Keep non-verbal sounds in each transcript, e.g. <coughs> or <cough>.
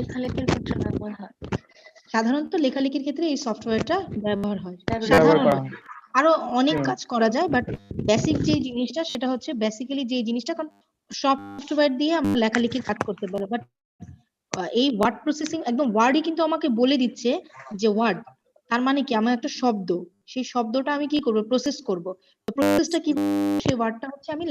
লেখালেখির ক্ষেত্রে ব্যবহার হয়। সাধারণত লেখালেখির ক্ষেত্রে এই সফটওয়্যারটা ব্যবহার হয়। সাধারণত হয়। আরও অনেক কাজ করা যায় বাট বেসিক যে জিনিসটা সেটা হচ্ছে বেসিক্যালি যে জিনিসটা কারণ সফটওয়্যার দিয়ে আমরা লেখালেখির কাজ করতে পারি বাট এই ওয়ার্ড প্রসেসিং একদম ওয়ার্ডই কিন্তু আমাকে বলে দিচ্ছে যে ওয়ার্ড তার মানে কি? আমার একটা শব্দ সেই শব্দটা আমি কি করব? প্রসেস করব। প্রসেসটা কি? সেই ওয়ার্ডটা হচ্ছে আমি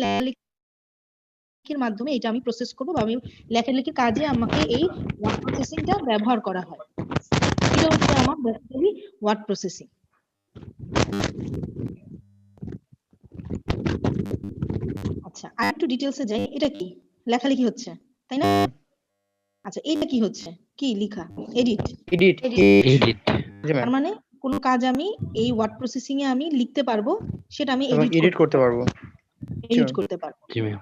লেখালেখির মাধ্যমে এটা আমি প্রসেস করব বা আমি লেখালেখির কাজে আমাকে এই ওয়ার্ড প্রসেসিংটা ব্যবহার করা হয়। এটা হচ্ছে আমার বেসিক্যালি ওয়ার্ড প্রসেসিং আচ্ছা আর একটু ডিটেলসে যাই এটা কি? লেখালেখি হচ্ছে তাই না? আচ্ছা এটা কি হচ্ছে? কি লেখা? Edit edit Edit. তার মানে কোন কাজ আমি এই ওয়ার্ড প্রসেসিং এ আমি লিখতে পারব সেটা আমি এডিট এডিট করতে পারব। এডিট করতে পারব। জি ম্যাম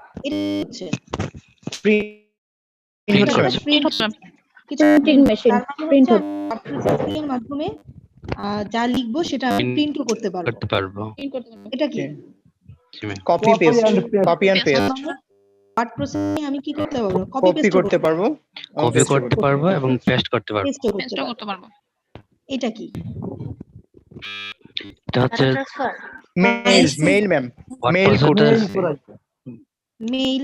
প্রিন্ট মানে এর মাধ্যমে যা লিখব সেটা আমি প্রিন্টও করতে পারব। করতে পারব। এটা কি? Copy paste copy and paste word processing আমি কি করতে পারব? কপি পেস্ট করতে পারব। কপি করতে পারব এবং পেস্ট করতে পারব। পেস্টও করতে পারব। এটা কি? এটা হচ্ছে mail mail ma'am word mail. Processor mail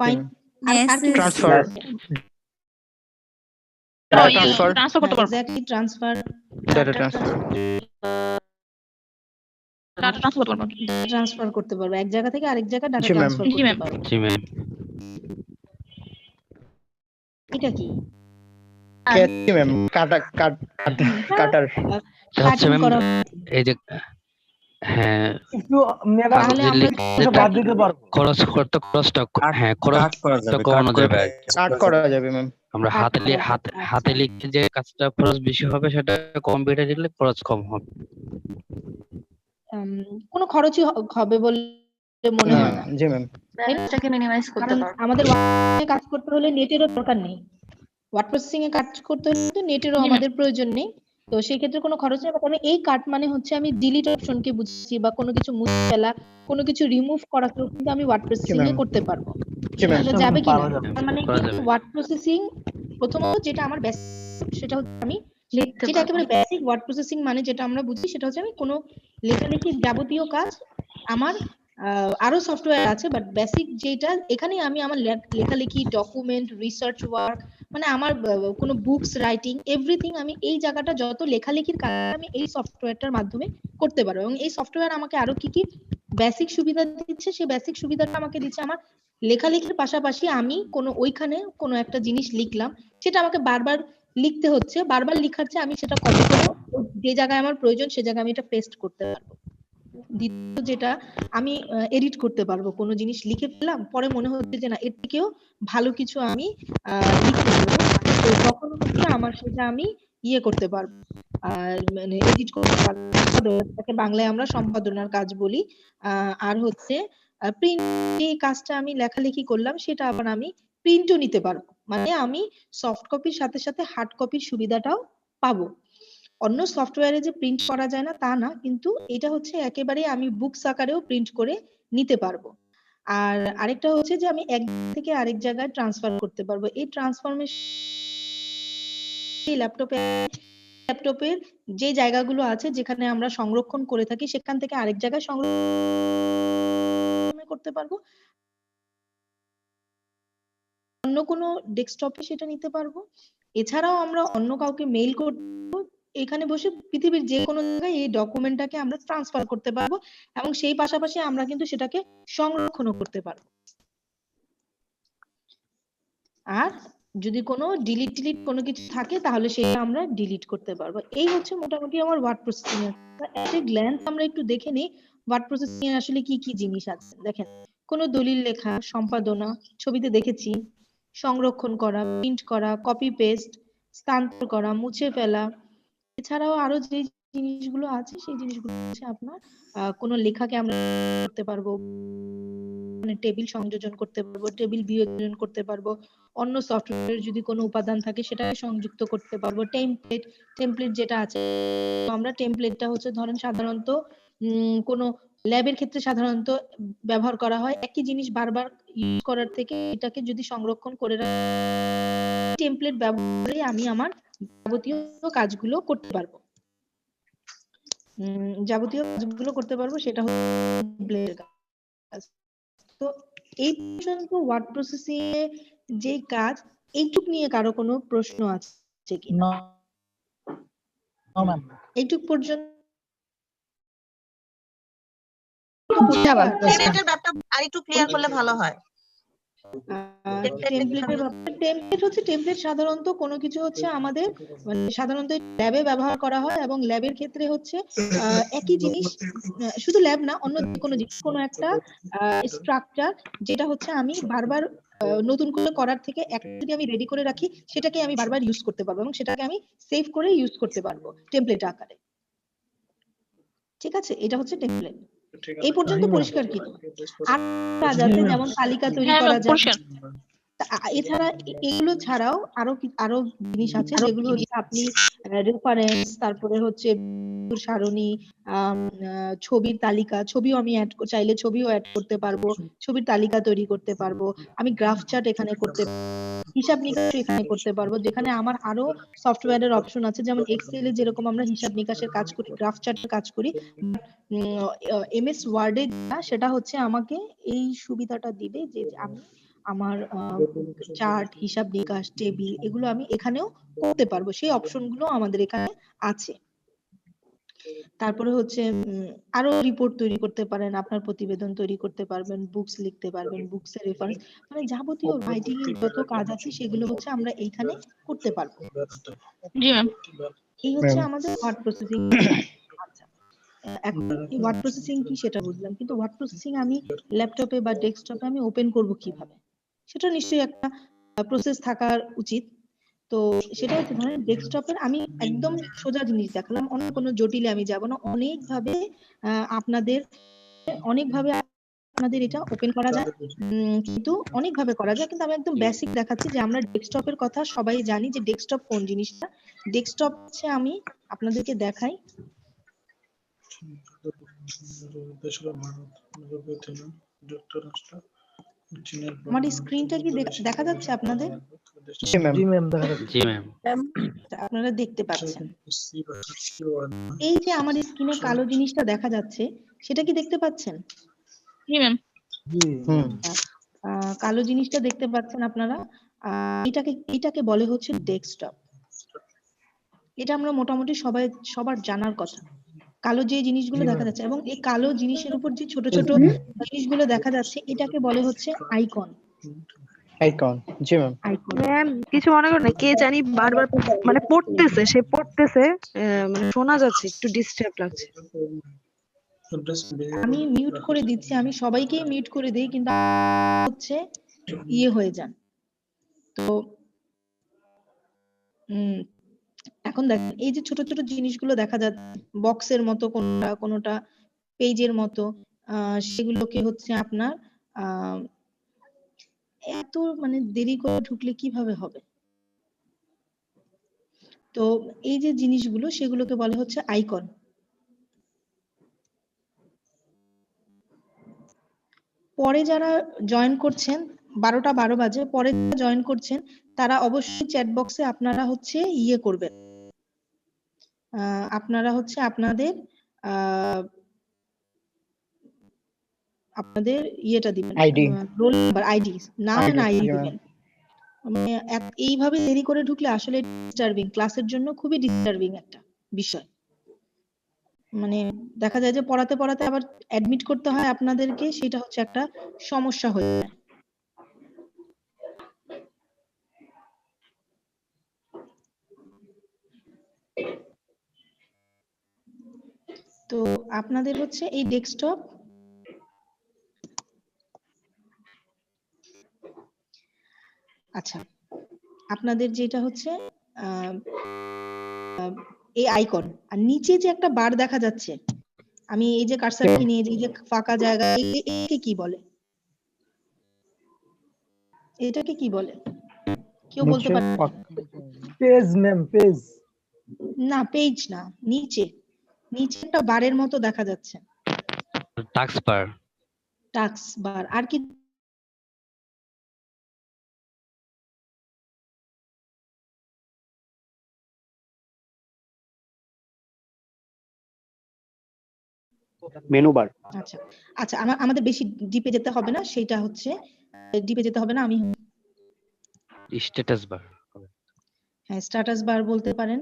fine Message. Transfer transfer transfer করতে পারব exactly transfer data transfer data transfer করতে পারব ট্রান্সফার করতে পারব এক জায়গা থেকে আরেক জায়গায় ডাটা জি, ma'am. ট্রান্সফার জি, করতে. পারব। জি ম্যাম এটা কি? জি ম্যাম কাটা কাট কাটার কাটিং ম্যাম করা এই যে হ্যাঁ একটু ম্যাডাম তাহলে কাগজে আমরা লিখে এটা বাদ দিতে পারব। খরচ করতে খরচটা হ্যাঁ খরচটা কমানো যাবে। কাট করা যাবে ম্যাম আমরা হাতে হাতে হাতে লিখে যে কাজটা খরচ বেশি হবে সেটা কম্পিউটারে লিখলে খরচ কম হবে। কোনো খরচই হবে বলে মনে হয় না জি ম্যাম ব্যালেন্সটাকে মিনিমাইজ করতে পারব। আমাদের কাজ করতে হলে নেটেরও দরকার নেই। ওয়ার্ড প্রসেসিং এ কাজ করতে হলে তো নেটেরও আমাদের প্রয়োজন নেই। তো সেই ক্ষেত্রে কোনো খরচ নেই কারণ এই কাট মানে হচ্ছে আমি ডিলিট অপশনকে বুঝছি বা কোনো কিছু মুছে ফেলা কোনো কিছু রিমুভ করাকেও কিন্তু আমি ওয়ার্ড প্রসেসিং এ করতে পারব। তাহলে যাবে যাবে। তার মানে ওয়ার্ড প্রসেসিং প্রথমত যেটা আমার বেসিক সেটা হচ্ছে আমি যেটা একেবারে বেসিক ওয়ার্ড প্রসেসিং মানে যেটা আমরা বুঝি সেটা হচ্ছে আমি কোনো লেখালেখির যাবতীয় কাজ আমার আহ, আরও সফটওয়্যার আছে বাট বেসিক যেটা এখানে আমি আমার লেখালেখি ডকুমেন্ট রিসার্চ ওয়ার্ক মানে আমার কোনো বুকস রাইটিং এভরিথিং আমি এই জায়গাটা যত লেখালেখির কাজ আমি এই সফটওয়্যারটার মাধ্যমে করতে পারব। এবং এই সফটওয়্যার আমাকে আরও কি কি বেসিক সুবিধা দিচ্ছে সেই বেসিক সুবিধাটা আমাকে দিচ্ছে আমার লেখালেখির পাশাপাশি আমি কোনো, ওইখানে কোনো একটা জিনিস লিখলাম, সেটা আমাকে বারবার লিখতে হচ্ছে, বারবার লিখার চেয়ে আমি সেটা কপি করে যে জায়গায় আমার প্রয়োজন, সে জায়গায় আমি এটা পেস্ট করতে পারব। দ্বিতীয় যেটা আমি এডিট করতে পারব। কোনো জিনিস লিখে ফেললাম, পরে মনে হচ্ছে যে না, এর থেকেও ভালো কিছু আমি লিখতে পারব তখন হচ্ছে আমার সেটা আমি ইয়ে করতে পারব। আর মানে এডিট করতে পারব। সম্পাদনাটাকে বাংলায় আমরা সম্পাদনার কাজ বলি। আর হচ্ছে প্রিন্ট যে কাজটা আমি লেখালেখি করলাম, সেটা আবার আমি প্রিন্টও নিতে পারব। মানে আমি সফট কপির সাথে সাথে হার্ড কপির সুবিধাটাও পাবো। অন্য সফটওয়্যারে যে প্রিন্ট করা যায় না তা না, কিন্তু এটা হচ্ছে একেবারে আমি বুকস আকারেও প্রিন্ট করে নিতে পারব। আর আরেকটা হচ্ছে যে আমি এক থেকে আরেক জায়গায় ট্রান্সফার করতে পারব। এই ট্রান্সফরমেশন ল্যাপটপে ল্যাপটপের যে জায়গাগুলো আছে যেখানে আমরা সংরক্ষণ করে থাকি, সেখান থেকে আরেক জায়গায় সংরক্ষণ করতে পারব। অন্য কোনো ডেস্কটপে সেটা নিতে পারব। এছাড়াও আমরা অন্য কাউকে মেইল করব এখানে বসে পৃথিবীর যে কোনো জায়গায় এই ডকুমেন্টটাকে আমরা ট্রান্সফার করতে পারব এবং সেই পাশাপাশি আমরা কিন্তু সেটাকে সংরক্ষণও করতে পারব। আর যদি কোনো ডিলিট টিলিট কোনো কিছু থাকে তাহলে সেটা আমরা ডিলিট করতে পারব। এই হচ্ছে মোটামুটি আমার ওয়ার্ড প্রসেসিং এর। এট এ গ্ল্যান্স আমরা একটু দেখে নিই ওয়ার্ড প্রসেসিং এর আসলে কি কি জিনিস আছে। দেখেন, কোনো দলিল লেখা, সম্পাদনা, ছবিতে দেখেছি, সংরক্ষণ করা প্রিন্ট করা কপি পেস্ট স্থানান্তর করা, মুছে ফেলা এছাড়াও আরও যে জিনিসগুলো আছে, সেই জিনিসগুলো হচ্ছে আপনার কোনো লেখাকে আমরা করতে পারব মানে টেবিল সংযোজন করতে পারব, টেবিল বিয়োজন করতে পারব, অন্য সফটওয়্যারের যদি কোনো উপাদান থাকে সেটাকে সংযুক্ত করতে পারব টেমপ্লেট টেমপ্লেট যেটা আছে আমরা টেমপ্লেটটা হচ্ছে ধরেন সাধারণত কোনো ল্যাবের ক্ষেত্রে সাধারণত ব্যবহার করা হয়, একই জিনিস বারবার ইউজ করার থেকে এটাকে যদি সংরক্ষণ করে টেমপ্লেট ব্যবহার আমি আমার যাবতীয় কাজগুলো করতে পারব। উম, যাবতীয় কাজগুলো করতে পারব সেটা হচ্ছে কাজ। তো এই পর্যন্ত ওয়ার্ড প্রসেসিং এ যে কাজ এইটুক নিয়ে কারও কোনো প্রশ্ন আছে কি? না ম্যাম এইটুক পর্যন্ত ব্যাপারটা আরেকটু ক্লিয়ার করলে ভালো হয়। টেমপ্লেট হচ্ছে টেমপ্লেট সাধারণত কোনো কিছু হচ্ছে আমাদের মানে সাধারণত ল্যাবে ব্যবহার করা হয় এবং ল্যাবের ক্ষেত্রে হচ্ছে একই জিনিস শুধু ল্যাব না অন্য কোনো জিনিস কোনো একটা স্ট্রাকচার যেটা হচ্ছে আমি বারবার নতুন করে করার থেকে একটা যদি আমি রেডি করে রাখি সেটাকে আমি বারবার ইউজ করতে পারব এবং সেটাকে আমি সেভ করে ইউজ করতে পারব টেমপ্লেট আকারে। ঠিক আছে? এটা হচ্ছে টেমপ্লেট এই পর্যন্ত পরিষ্কার কি? আর যাতে যেমন তালিকা তৈরি হ্যাঁ করা যায়। এছাড়া এগুলো ছাড়াও আরও আরও জিনিস আছে যেগুলো হচ্ছে আপনি রেফারেন্স তারপরে হচ্ছে সারণী ছবির তালিকা ছবিও আমি অ্যাড চাইলে ছবিও অ্যাড করতে পারব ছবির তালিকা তৈরি করতে পারব আমি গ্রাফ চার্ট এখানে করতে হিসাব নিকাশ এখানে করতে পারব যেখানে আমার আরও সফটওয়্যারের অপশন আছে যেমন এক্সেল এ যেরকম আমরা হিসাব নিকাশের কাজ করি গ্রাফ চার্টের কাজ করি এমএস ওয়ার্ডে সেটা হচ্ছে আমাকে এই সুবিধাটা দিবে যে আমি আমার চার্ট হিসাব নিকাশ টেবিল এগুলো আমি এখানেও করতে পারব। সেই অপশনগুলো আমাদের এখানে আছে। তারপরে হচ্ছে উম, আরও রিপোর্ট তৈরি করতে পারেন আপনার প্রতিবেদন তৈরি করতে পারবেন বুকস লিখতে পারবেন বুকস এর রেফারেন্স মানে যাবতীয় রাইটিং এর যত কাজ আছে সেগুলো হচ্ছে আমরা এইখানে করতে পারব। জি ম্যাম এই হচ্ছে আমাদের ওয়ার্ড প্রসেসিং <coughs> আচ্ছা। এখন ওয়ার্ড প্রসেসিং কি সেটা বুঝলাম কিন্তু ওয়ার্ড প্রসেসিং আমি ল্যাপটপে বা ডেস্কটপে আমি ওপেন করব কীভাবে? সেটা নিশ্চয়ই একটা প্রসেস থাকার উচিত। তো সেটা হচ্ছে ধরেন ডেস্কটপের আমি একদম সোজা জিনিস দেখালাম অন্য কোনো জটিলে আমি যাব না। অনেক ভাবে আহ, আপনাদের অনেক ভাবে আপনাদের এটা ওপেন করা যায়। কিন্তু অনেক ভাবে করা যায়। কিন্তু আমি একদম বেসিক দেখাচ্ছি যে আমরা ডেস্কটপের কথা সবাই জানি যে ডেস্কটপ কোন জিনিসটা। ডেস্কটপ হচ্ছে আমি আপনাদেরকে দেখাই। আমার স্ক্রিনটা কি দেখ- দেখা যাচ্ছে আপনাদের? জি ম্যাম। জি ম্যাম দেখা যাচ্ছে। জি ম্যাম। আপনারা দেখতে পাচ্ছেন। এই যে আমার স্ক্রিনে কালো জিনিসটা দেখা যাচ্ছে সেটা কি দেখতে পাচ্ছেন? জি ম্যাম। জি। হুম। আহ, কালো জিনিসটা দেখতে পাচ্ছেন আপনারা। আহ, এটাকে এটাকে বলে হচ্ছে ডেস্কটপ। এটা আমরা মোটামুটি সবাই সবার জানার কথা। কালো যে জিনিসগুলো দেখা যাচ্ছে এবং এই কালো জিনিসের উপর যে ছোট ছোট জিনিসগুলো দেখা যাচ্ছে এটাকে বলে হচ্ছে আইকন। আইকন জি ম্যাম। ম্যাম কিছু মনে করেন কে জানি বারবার মানে পড়তেছে সে পড়তেছে মানে শোনা যাচ্ছে একটু ডিস্টার্ব লাগছে। আমি মিউট করে দিচ্ছি আমি সবাইকেই মিউট করে দিই কিন্তু হচ্ছে ইয়ে হয়ে যান। তো উম এখন দেখেন এই যে ছোট ছোট জিনিসগুলো দেখা যাচ্ছে বক্সের মতো কোনটা কোনটা পেজের মতো সেগুলোকে হচ্ছে আপনার এত মানে দেরি করে ঢুকলে কীভাবে হবে? তো এই যে জিনিসগুলো, সেগুলোকে বলে হচ্ছে আইকন পরে যারা জয়েন করছেন, বারোটা বারো বাজে, পরে জয়েন করছেন, তারা অবশ্যই চ্যাট বক্সে আপনারা হচ্ছে ইয়ে করবেন। আপনারা হচ্ছে আপনাদের আহ, আপনাদের ইয়েটা দিবেন রোল নাম্বার আইডি নাম ID আইডি দিবেন। মানে এইভাবে দেরি করে ঢুকলে আসলে ডিস্টার্বিং ক্লাসের জন্য খুবই ডিস্টার্বিং একটা বিষয়। মানে দেখা যায় যে পড়াতে পড়াতে আবার অ্যাডমিট করতে হয় আপনাদেরকে সেটা হচ্ছে একটা সমস্যা হয়ে যায়। তো আপনাদের হচ্ছে এই ডেস্কটপ আচ্ছা আপনাদের যেটা হচ্ছে এই আইকন আর নিচে যে একটা বার দেখা যাচ্ছে আমি এই যে কার্সারটি নিয়ে এই যে ফাঁকা জায়গা একে কি বলে? এটাকে কি বলে? কেউ বলতে পারে পেজ ম্যাম পেজ না পেজ না নিচে। নিচে একটা বারের মতো দেখা যাচ্ছে। টাস্ক বার টাস্ক বার আর কি মেনু বার আচ্ছা আচ্ছা আমা- আমাদের বেশি ডিপে যেতে হবে না সেটা হচ্ছে ডিপে যেতে হবে না আমি স্ট্যাটাস বার হ্যাঁ স্ট্যাটাস বার বলতে পারেন।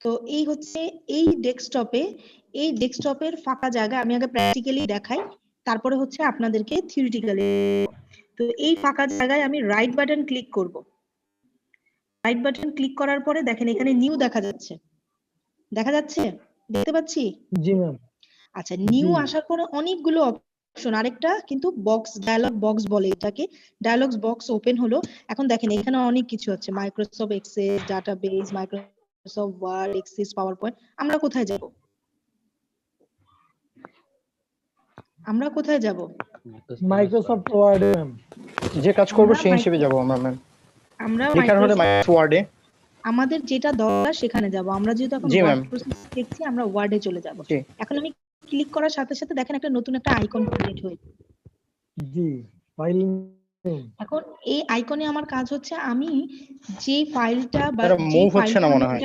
তো এই হচ্ছে এই ডেস্কটপে এই ডেস্কটপের ফাঁকা জায়গা আমি আগে প্র্যাকটিক্যালি দেখাই তারপরে হচ্ছে আপনাদেরকে থিওরিটিক্যালি তো এই ফাঁকা জায়গায় আমি রাইট বাটন ক্লিক করব। রাইট বাটন ক্লিক করার পরে দেখেন এখানে নিউ দেখা যাচ্ছে। দেখা যাচ্ছে? দেখতে পাচ্ছি? জি ম্যাম আচ্ছা নিউ আসার পরে অনেকগুলো অপশন আরেকটা কিন্তু বক্স ডায়ালগ বক্স বলে এটাকে। ডায়ালগস বক্স ওপেন হলো। এখন দেখেন এখানে অনেক কিছু আছে। Microsoft Access database Microsoft Word Access PowerPoint আমরা কোথায় যাব? আমরা কোথায় যাব? মাইক্রোসফট ওয়ার্ড যে কাজ করব আমরা সেই হিসেবে যাব আমরা ম্যাম আমরা মাইক্রোসফট ওয়ার্ডে আমাদের যেটা দরকার সেখানে যাব। আমরা যেহেতু এখন দেখছি আমরা ওয়ার্ডে চলে যাব। এখন আমি ক্লিক করার সাথে সাথে দেখেন একটা নতুন একটা আইকন ক্রিয়েট হয়েছে জি ফাইল এখন এই আইকনে আমার কাজ হচ্ছে আমি যে ফাইলটা বা যে হচ্ছে না ফাইলটা মনে হয়।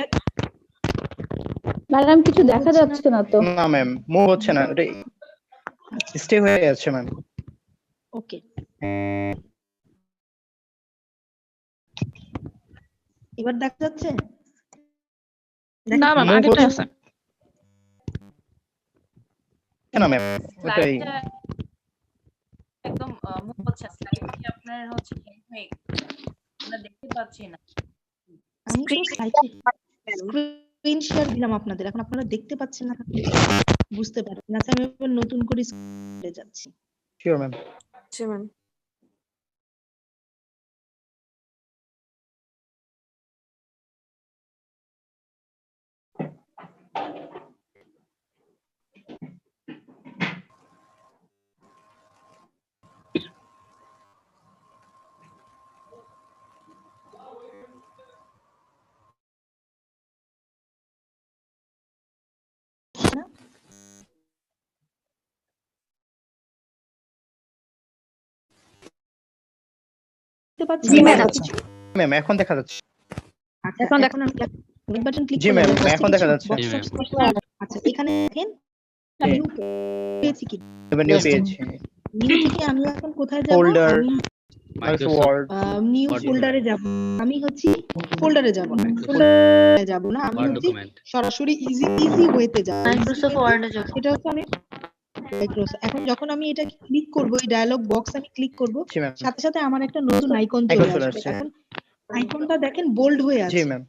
ম্যাডাম কিছু দেখা যাচ্ছে না তো? না ম্যাম মুভ হচ্ছে না। এটা স্টে হয়ে যাচ্ছে ম্যাম ওকে এবার দেখা যাচ্ছে? না ম্যাম আগেটা আছে। কেন ম্যাম ওটাই। একদম মুভ হচ্ছে আপনার হচ্ছে। আমরা দেখতে পাচ্ছি না। আমি তো স্ক্রিন শেয়ার দিলাম আপনাদের। এখন আপনারা দেখতে পাচ্ছেন না বুঝতে পারবেন। না আমি এবার নতুন করে যাচ্ছি। শিওর ম্যাম শিওর ম্যাম না? ম্যাম এখন দেখা যাচ্ছে। আচ্ছা, এখন এখন আমি বাটন ক্লিক জি, ma'am, এখন দেখা যাচ্ছে। আচ্ছা এখানে দেখেন কি নিউ Yes. পেয়েছি নিউ থেকে আমি এখন কোথায় যাব? নিউ ফোল্ডারে যাব আমি হচ্ছি ফোল্ডারে যাব না। ফোল্ডারে যাব না। আমি হচ্ছে সরাসরি ইজি ইজি ওয়েতে যাব। মাইক্রোসফট ওয়ার্ডে যাব। এটা হচ্ছে আমি মাইক্রোসফট এখন যখন আমি এটা ক্লিক করব এই ডায়লগ বক্স আমি ক্লিক করব সাথে সাথে আমার একটা নতুন আইকন চলে আসবে। আসছে। এখন আইকনটা দেখেন বোল্ড হয়ে জি আছে। Ma'am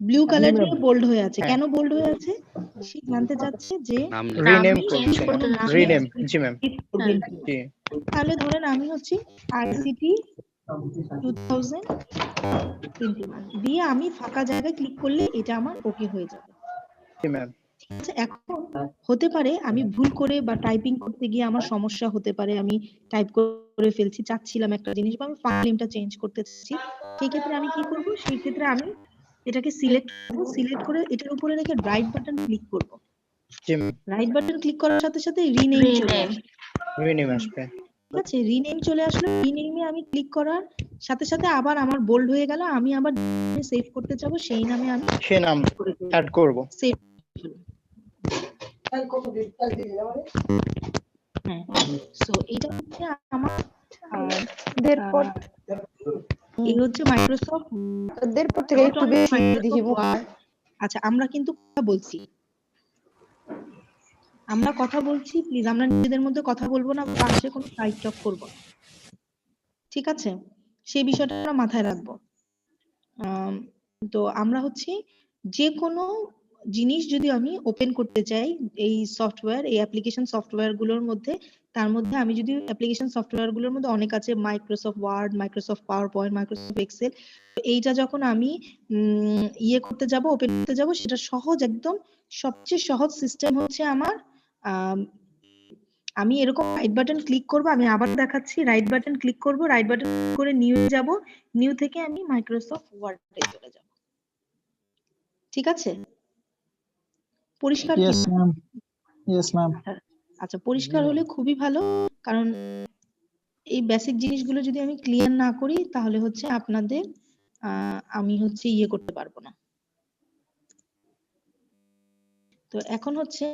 blue colour ma'am. দিয়ে বোল্ড হয়ে আছে। হ্যাঁ। কেন বোল্ড হয়ে আছে? সে জানতে চাচ্ছে যে রিনেম। রিনেম জি ম্যাম? জি। তাহলে ধরেন আমি হচ্ছি আইসিটি টু থাউজেন্ড টোয়েন্টি দিয়ে আমি ফাঁকা জায়গায় ক্লিক করলে এটা আমার ওকে হয়ে যাবে। জি ম্যাম এখন হতে পারে আমি ভুল করে বা টাইপিং করতে গিয়ে আমার সমস্যা হতে পারে। আমি টাইপ করে ফেলছি চাচ্ছিলাম একটা জিনিস বা আমি ফাইল নেমটা চেঞ্জ করতে চাচ্ছি। সেই ক্ষেত্রে আমি কি করব? সেই ক্ষেত্রে আমি এটাকে সিলেক্ট করব সিলেক্ট করে এটার উপরে রেখে রাইট বাটন ক্লিক করব। রাইট বাটন ক্লিক করার সাথে সাথে রিনেম চলে রিনেম আসবে। ঠিক আছে রিনেম চলে আসলো। রিনেমে আমি ক্লিক করার সাথে সাথে আবার আমার বোল্ড হয়ে গেল। আমি আবার সেভ করতে যাব সেই নামে আমি সে নাম অ্যাড করব। সেভ হ্যাঁ সো এটা হচ্ছে আমার আহ, এরপর এই হচ্ছে মাইক্রোসফট একটু বেশি দেখি আচ্ছা আমরা কিন্তু কথা বলছি। আমরা কথা বলছি প্লিজ আমরা নিজেদের মধ্যে কথা বলব না পাশে কোনো সাইড টক করব। ঠিক আছে? সেই বিষয়টা আমরা মাথায় রাখব। তো আমরা হচ্ছে যে কোনো জিনিস যদি আমি ওপেন করতে চাই এই সফটওয়্যার এই অ্যাপ্লিকেশন সফটওয়্যারগুলোর মধ্যে তার মধ্যে আমি যদি অ্যাপ্লিকেশন সফটওয়্যারগুলোর মধ্যে অনেক আছে Microsoft Word Microsoft PowerPoint Microsoft Excel এইটা যখন আমি ইয়ে করতে যাব ওপেন করতে যাব সেটা সহজ একদম সবচেয়ে সহজ সিস্টেম হচ্ছে আমার আমি এরকম রাইট বাটন ক্লিক করব আমি আবার দেখাচ্ছি রাইট বাটন ক্লিক করব রাইট বাটন করে নিউ যাব নিউ থেকে আমি মাইক্রোসফট ওয়ার্ডে চলে যাব। ঠিক আছে? পরিষ্কার ইয়েস ম্যাম ইয়েস ম্যাম আচ্ছা পরিষ্কার হলে খুবই ভালো। কারণ এই বেসিক জিনিসগুলো যদি আমি ক্লিয়ার না করি তাহলে হচ্ছে আপনাদের আহ, আমি হচ্ছে ইয়ে করতে পারব না। তো এখন হচ্ছে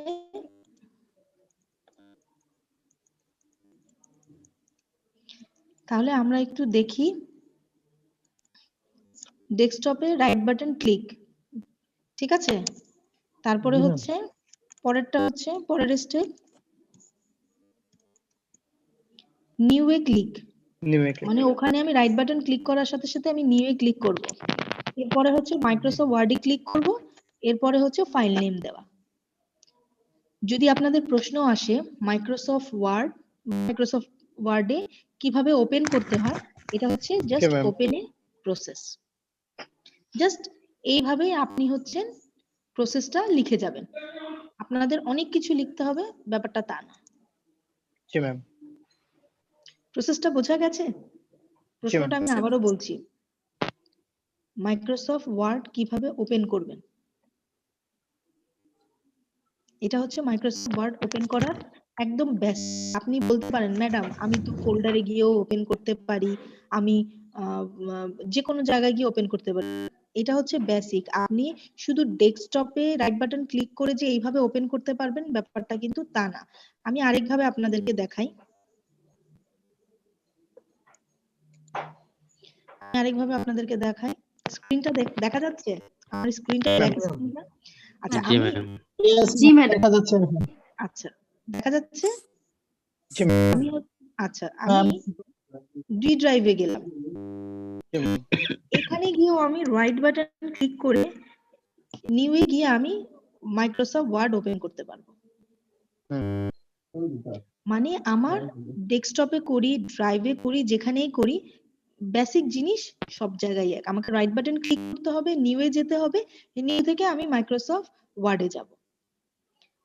তাহলে আমরা একটু দেখি। ডেস্কটপে রাইট বাটন ক্লিক ঠিক আছে? তারপরে হচ্ছে পরেরটা হচ্ছে পরের স্টেপ নিউ এ ক্লিক মানে ওখানে আমি রাইট বাটন ক্লিক করার সাথে সাথে আমি নিউ এ ক্লিক করব। এরপরে হচ্ছে মাইক্রোসফট ওয়ার্ডে ক্লিক করব। এরপরে হচ্ছে ফাইল নেম দেওয়া। যদি আপনাদের প্রশ্ন আসে মাইক্রোসফট ওয়ার্ড মাইক্রোসফট ওয়ার্ডে কীভাবে ওপেন করতে হয় এটা হচ্ছে just. Open a process just এইভাবেই আপনি হচ্ছেন প্রসেসটা লিখে যাবেন। আপনাদের অনেক কিছু লিখতে হবে ব্যাপারটা তা না। জি ম্যাম প্রসেসটা বোঝা গেছে? প্রশ্নটা আমি আবারও বলছি। মাইক্রোসফট ওয়ার্ড কীভাবে ওপেন করবেন? এটা হচ্ছে মাইক্রোসফট ওয়ার্ড ওপেন করার একদম ব্যাস আপনি বলতে পারেন ম্যাডাম আমি তো ফোল্ডারে গিয়েও ওপেন করতে পারি। আমি যে কোনো জায়গায় গিয়ে ওপেন করতে পারি। এটা হচ্ছে বেসিক আপনি শুধু ডেস্কটপে রাইট বাটন ক্লিক করে যে এইভাবে ওপেন করতে পারবেন ব্যাপারটা কিন্তু তা না। আমি আরেকভাবে আপনাদেরকে দেখাই। আরেকভাবে আপনাদেরকে দেখাই। স্ক্রিনটা দেখা যাচ্ছে? আমার স্ক্রিনটা দেখা যাচ্ছে না? আচ্ছা জি ম্যাডাম। জি ম্যাডাম। দেখা যাচ্ছে আচ্ছা দেখা যাচ্ছে? জি আমি আচ্ছা আমি ডি ড্রাইভে গেলাম। এখানে গিয়েও আমি রাইট বাটন ক্লিক করে নিউ এ গিয়ে আমি মাইক্রোসফট ওয়ার্ড ওপেন করতে পারব। মানে আমার ডেস্কটপে করি ড্রাইভে করি যেখানেই করি বেসিক জিনিস সব জায়গায় এক। আমাকে রাইট বাটন ক্লিক করতে হবে নিউ এ যেতে হবে নিউ থেকে আমি মাইক্রোসফট ওয়ার্ডে যাব।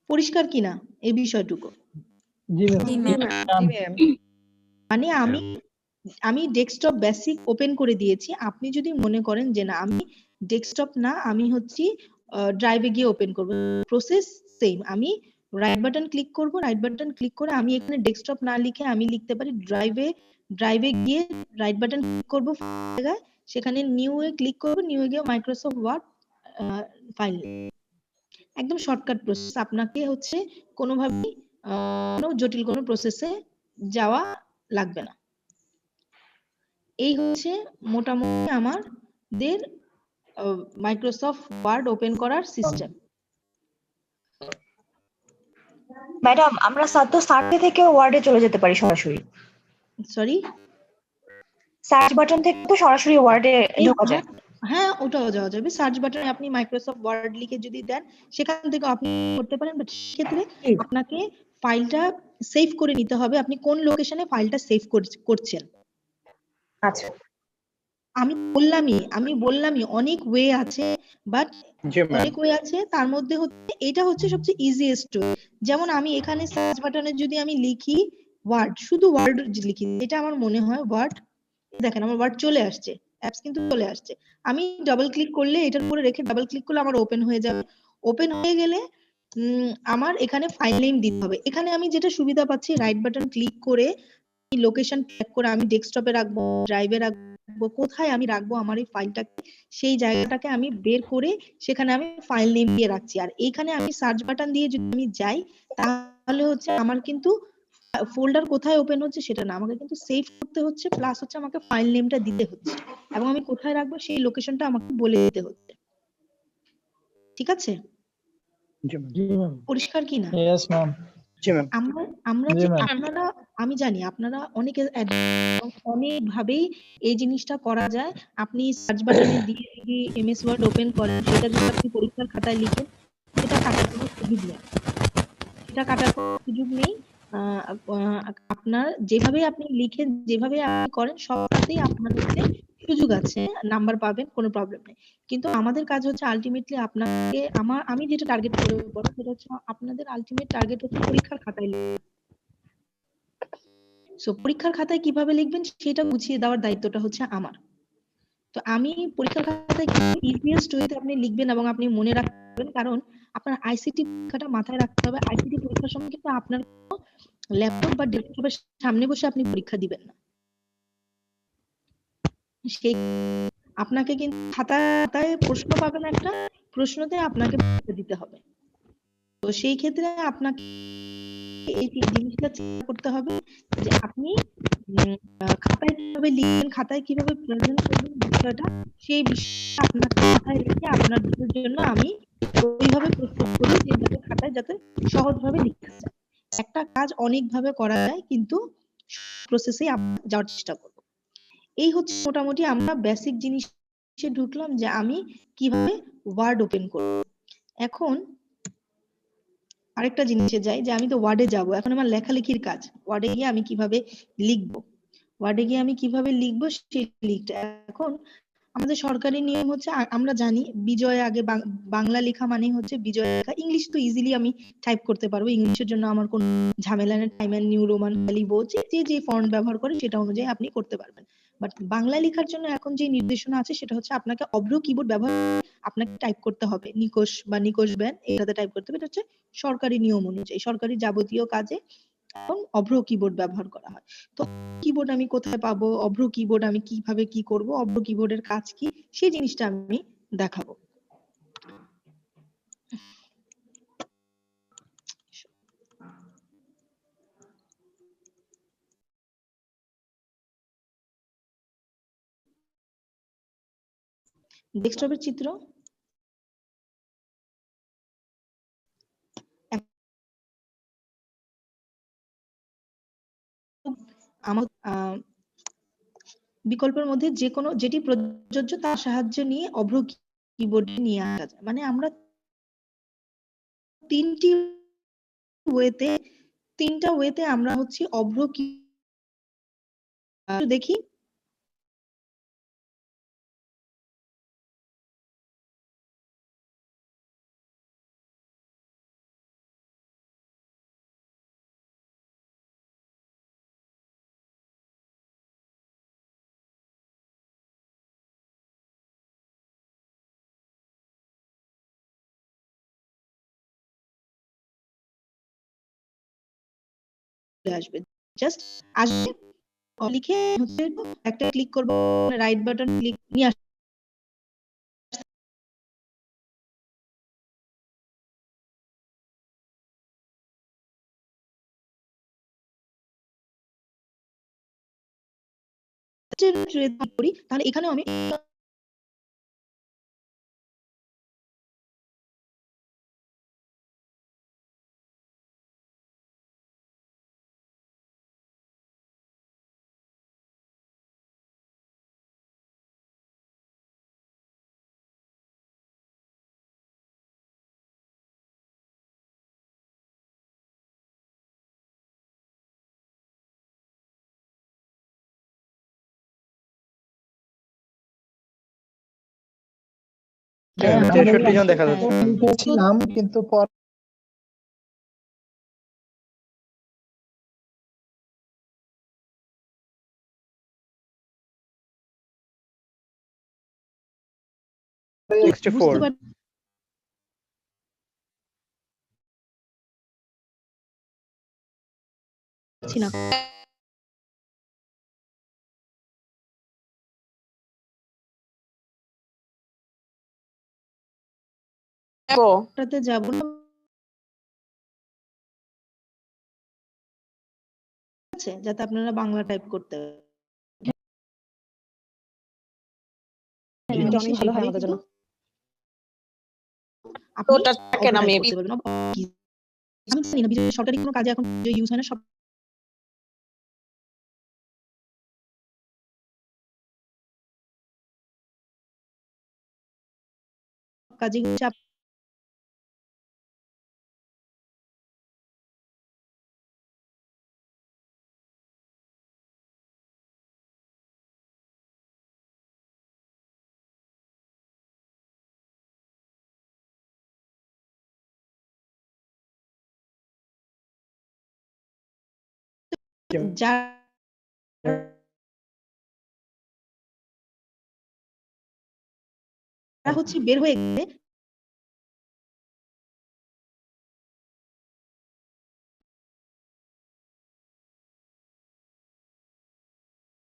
পরিষ্কার কিনা এই বিষয়টুকু। মানে আমি আমি ডেস্কটপ বেসিক ওপেন করে দিয়েছি। আপনি যদি মনে করেন যে না আমি ডেস্কটপ না আমি হচ্ছি ড্রাইভে গিয়ে ওপেন করব। প্রসেস সেম আমি রাইট বাটন ক্লিক করব রাইট বাটন ক্লিক করে আমি এখানে ডেস্কটপ না লিখে আমি লিখতে পারি ড্রাইভে ড্রাইভে গিয়ে রাইট বাটন ক্লিক করব জায়গায়, সেখানে নিউ এ ক্লিক করব নিউ এ গিয়ে মাইক্রোসফট ওয়ার্ড ফাইল একদম শর্টকাট প্রসেস আপনাকে হচ্ছে কোনোভাবেই কোনো জটিল কোনো প্রসেসে যাওয়া লাগবে না। এই হচ্ছে মোটামুটি আমাদের মাইক্রোসফট ওয়ার্ড ওপেন করার সিস্টেম ম্যাডাম আমরা তো সার্চে থেকে ওয়ার্ডে চলে যেতে পারি সরাসরি। সরি সার্চ বাটন থেকে তো সরাসরি ওয়ার্ডে ঢোকা যায়। হ্যাঁ ওটাও যাওয়া যাবে। সার্চ বাটনে আপনি মাইক্রোসফট ওয়ার্ড লিখে যদি দেন সেখান থেকে আপনি করতে পারেন বাট সেক্ষেত্রে আপনাকে ফাইলটা সেভ করে নিতে হবে। আপনি কোন লোকেশনে ফাইলটা সেভ করছেন? আচ্ছা। আমি বললামই আমি বললামই অনেক ওয়ে আছে বাট অনেক ওয়ে আছে। তার মধ্যে হচ্ছে এটা হচ্ছে সবচেয়ে ইজিয়েস্ট ওয়ে যেমন আমি এখানে সার্চ বাটনে যদি আমি লিখি ওয়ার্ড শুধু ওয়ার্ড লিখি। এটা আমার মনে হয় ওয়ার্ড দেখেন আমার ওয়ার্ড চলে আসছে অ্যাপস কিন্তু চলে আসছে। আমি ডাবল ক্লিক করলে এটার উপরে রেখে ডাবল ক্লিক করলে আমার ওপেন হয়ে যাবে। ওপেন হয়ে গেলে আমার এখানে ফাইল নেম দিতে হবে। এখানে আমি যেটা সুবিধা পাচ্ছি রাইট বাটন ক্লিক করে লোকেশন ট্র্যাক করে আমি ডেস্কটপে রাখব ড্রাইভে রাখব, কোথায় আমি রাখব আমার এই ফাইলটাকে সেই জায়গাটাকে আমি বের করে সেখানে আমি ফাইল নেম দিয়ে রাখছি। আর এইখানে আমি সার্চ বাটন দিয়ে যদি আমি যাই, তাহলে হচ্ছে আমার কিন্তু ফোল্ডার কোথায় ওপেন হচ্ছে সেটা না। আমাকে কিন্তু সেভ করতে হচ্ছে প্লাস হচ্ছে আমাকে ফাইল নেমটা দিতে হচ্ছে। এবং আমি কোথায় রাখব সেই লোকেশনটা আমাকে বলে দিতে হচ্ছে। ঠিক আছে? পরিষ্কার কি না? ইয়েস ম্যাম জি ম্যাম আমরা আমরা যে আপনারা আমি জানি আপনারা অনেকে অনেক ভাবেই এই জিনিসটা করা যায়। আপনি সার্চ বাটনে দিয়ে যদি এমএস ওয়ার্ড ওপেন করেন সেটা যদি আপনি পরীক্ষার খাতায় লিখেন সেটা কাটার কোনো সুযোগ নেই। সেটা কাটার কোনো সুযোগ নেই। আপনার যেভাবে আপনি লিখেন, যেভাবে আপনি করেন, সবটাতেই আপনার হচ্ছে সুযোগ আছে নাম্বার পাবেন, কোনো প্রবলেম নেই। কিন্তু আমাদের কাজ হচ্ছে আলটিমেটলি আপনাকে, আমার, আমি যেটা টার্গেট করে সেটা হচ্ছে আপনাদের আলটিমেট টার্গেট হচ্ছে পরীক্ষার খাতায় সো পরীক্ষার খাতায় কীভাবে লিখবেন, সেটা গুছিয়ে দেওয়ার দায়িত্বটা হচ্ছে আমার। তো আমি পরীক্ষার খাতায় ইজিয়েস্ট ওয়েতে আপনি লিখবেন এবং আপনি মনে রাখবেন, কারণ আপনার আইসিটি পরীক্ষাটা মাথায় রাখতে হবে। আইসিটি পরীক্ষার সময় কিন্তু আপনার ল্যাপটপ বা ডেস্কটপের সামনে বসে আপনি পরীক্ষা দিবেন না। সেই আপনাকে কিন্তু খাতায় প্রশ্ন পাবেন একটা, প্রশ্নতে আপনাকে পরীক্ষা দিতে হবে। তো সেই ক্ষেত্রে আপনাকে এই জিনিসটা চিন্তা করতে হবে যে আপনি খাতায় কীভাবে লিখবেন, খাতায় কীভাবে প্রেজেন্ট করবেন বিষয়টা, সেই বিষয়টা আপনার রেখে আপনার জন্য আমি ওইভাবে প্রস্তুত করি যে যাতে খাতায় যাতে সহজভাবে লিখতে যায়। একটা কাজ অনেকভাবে করা যায়, কিন্তু প্রসেসে যাওয়ার চেষ্টা করব। এই হচ্ছে মোটামুটি আমরা বেসিক জিনিসে ঢুকলাম যে আমি কীভাবে ওয়ার্ড ওপেন করব। এখন আরেকটা জিনিসে যাই যে আমি তো ওয়ার্ডে যাব, এখন আমার লেখালেখির কাজ। ওয়ার্ডে গিয়ে আমি কীভাবে লিখব? ওয়ার্ডে গিয়ে আমি কীভাবে লিখব সেই লিখটা। এখন আমাদের সরকারি নিয়ম হচ্ছে আমরা জানি বিজয় আগে বাংলা লেখা মানে হচ্ছে বিজয় লেখা। ইংলিশ তো ইজিলি আমি টাইপ করতে পারব। ইংলিশের জন্য আমার কোনো ঝামেলা নেই। টাইম এন্ড নিউ রোমান লিবো যে যে ফন্ট ব্যবহার করে সেটা অনুযায়ী আপনি করতে পারবেন। বাট বাংলা লেখার জন্য এখন যে নির্দেশনা আছে, সেটা হচ্ছে আপনাকে অভ্র কিবোর্ড ব্যবহার আপনাকে টাইপ করতে হবে। নিকোষ বা নিকোষ ব্যান এটাতে টাইপ করতে হবে। এটা হচ্ছে সরকারি নিয়ম অনুযায়ী। সরকারি যাবতীয় কাজে অভ্র কিবোর্ড ব্যবহার করা হয়? তো কিবোর্ড আমি কোথায় পাবো? অভ্র কিবোর্ড আমি কীভাবে কি করব? অভ্র কিবোর্ডের কাজ কি? সেই জিনিসটা আমি দেখাবো। ডেস্কটপের চিত্র আমার বিকল্পের মধ্যে যে কোনো যেটি প্রযোজ্য তার সাহায্য নিয়ে অভ্র কিবোর্ডে নিয়ে আসা যায়। মানে আমরা তিনটি ওয়েতে তিনটা ওয়েতে আমরা হচ্ছে অভ্র কি দেখি আসবে। জাস্ট আসবে, লিখে হচ্ছে একটা ক্লিক করব রাইট বাটন ক্লিক নিয়ে আসবে করি, তাহলে এখানেও আমি তেষট্টি জন দেখা যাচ্ছে। লিখেছিলাম কিন্তু পরে না। ওটাতে যাব না। আছে যাতে আপনারা বাংলা টাইপ করতে সরকারি কোনো কাজে এখন ইউজ হয় না সব কাজে হচ্ছে যারা হচ্ছে বের হয়ে গেলে